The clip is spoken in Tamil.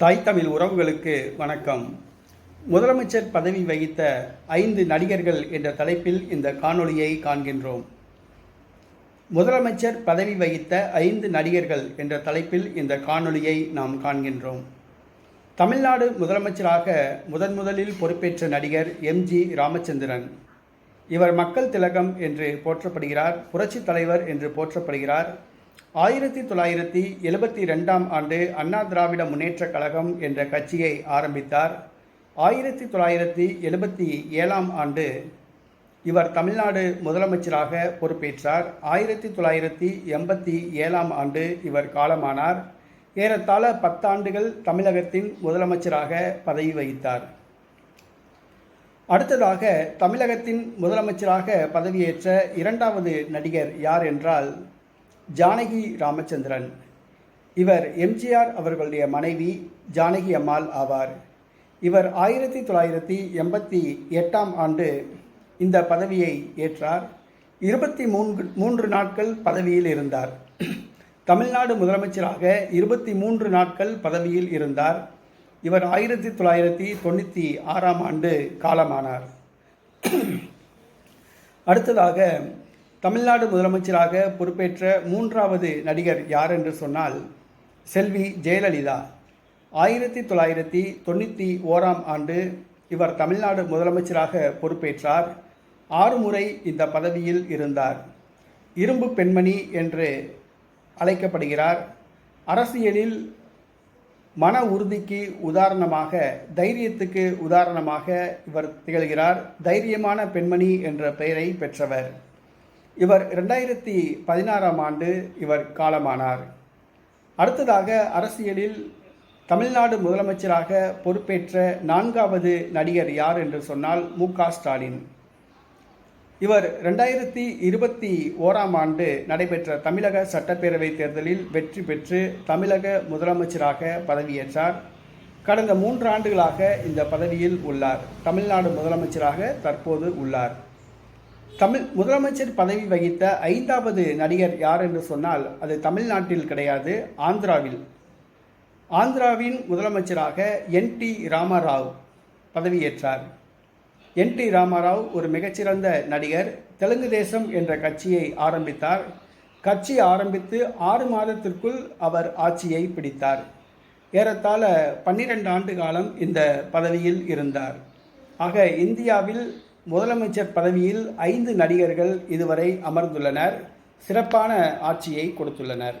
தாய் தமிழ் உறவுகளுக்கு வணக்கம். முதலமைச்சர் பதவி வகித்த ஐந்து நடிகர்கள் என்ற தலைப்பில் இந்த காணொளியை காண்கின்றோம். முதலமைச்சர் பதவி வகித்த ஐந்து நடிகர்கள் என்ற தலைப்பில் இந்த காணொளியை நாம் காண்கின்றோம். தமிழ்நாடு முதலமைச்சராக முதன் முதலில் பொறுப்பேற்ற நடிகர் எம்ஜி ராமச்சந்திரன். இவர் மக்கள் திலகம் என்று போற்றப்படுகிறார் புரட்சித் தலைவர் என்று போற்றப்படுகிறார் ஆயிரத்தி தொள்ளாயிரத்தி எழுபத்தி ரெண்டாம் ஆண்டு அண்ணா திராவிட முன்னேற்றக் கழகம் என்ற கட்சியை ஆரம்பித்தார். ஆயிரத்தி தொள்ளாயிரத்தி எழுபத்தி ஏழாம் ஆண்டு இவர் தமிழ்நாடு முதலமைச்சராக பொறுப்பேற்றார். ஆயிரத்தி தொள்ளாயிரத்தி எண்பத்தி ஏழாம் ஆண்டு இவர் காலமானார். ஏறத்தாழ பத்தாண்டுகள் தமிழகத்தின் முதலமைச்சராக பதவி வகித்தார். அடுத்ததாக தமிழகத்தின் முதலமைச்சராக பதவியேற்ற இரண்டாவது நடிகர் யார் என்றால் ஜானகி ராமச்சந்திரன். இவர் எம்ஜிஆர் அவர்களுடைய மனைவி ஜானகி அம்மாள் ஆவார். இவர் ஆயிரத்தி தொள்ளாயிரத்தி எண்பத்தி எட்டாம் ஆண்டு இந்த பதவியை ஏற்றார். இருபத்தி மூன்று மூன்று நாட்கள் பதவியில் இருந்தார். தமிழ்நாடு முதலமைச்சராக இருபத்தி மூன்று நாட்கள் பதவியில் இருந்தார். இவர் ஆயிரத்தி தொள்ளாயிரத்தி தொண்ணூற்றி ஆறாம் ஆண்டு காலமானார். அடுத்ததாக தமிழ்நாடு முதலமைச்சராக பொறுப்பேற்ற மூன்றாவது நடிகர் யார் என்று சொன்னால் செல்வி ஜெயலலிதா. ஆயிரத்தி தொள்ளாயிரத்தி தொண்ணூற்றி ஓராம் ஆண்டு இவர் தமிழ்நாடு முதலமைச்சராக பொறுப்பேற்றார். ஆறு முறை இந்த பதவியில் இருந்தார். இரும்பு பெண்மணி என்று அழைக்கப்படுகிறார். அரசியலில் மன உறுதிக்கு உதாரணமாக தைரியத்துக்கு உதாரணமாக இவர் திகழ்கிறார். தைரியமான பெண்மணி என்ற பெயரை பெற்றவர். இவர் ரெண்டாயிரத்தி பதினாறாம் ஆண்டு இவர் காலமானார். அடுத்ததாக அரசியலில் தமிழ்நாடு முதலமைச்சராக பொறுப்பேற்ற நான்காவது நடிகர் யார் என்று சொன்னால் மு ஸ்டாலின். இவர் ரெண்டாயிரத்தி இருபத்தி ஓராம் ஆண்டு நடைபெற்ற தமிழக சட்டப்பேரவை தேர்தலில் வெற்றி பெற்று தமிழக முதலமைச்சராக பதவியேற்றார். கடந்த மூன்று ஆண்டுகளாக இந்த பதவியில் உள்ளார். தமிழ்நாடு முதலமைச்சராக தற்போது உள்ளார். தமிழ் முதலமைச்சர் பதவி வகித்த ஐந்தாவது நடிகர் யார் என்று சொன்னால் அது தமிழ்நாட்டில் கிடையாது ஆந்திராவில். ஆந்திராவின் முதலமைச்சராக என் டி ராமராவ் பதவியேற்றார். என் டி ராமராவ் ஒரு மிகச்சிறந்த நடிகர் தெலுங்கு தேசம் என்ற கட்சியை ஆரம்பித்தார். கட்சி ஆரம்பித்து ஆறு மாதத்திற்குள் அவர் ஆட்சியை பிடித்தார். ஏறத்தாழ பன்னிரண்டு ஆண்டு காலம் இந்த பதவியில் இருந்தார். ஆக இந்தியாவில் முதலமைச்சர் பதவியில் ஐந்து நடிகர்கள் இதுவரை அமர்ந்துள்ளனர். சிறப்பான ஆட்சியை கொடுத்துள்ளனர்.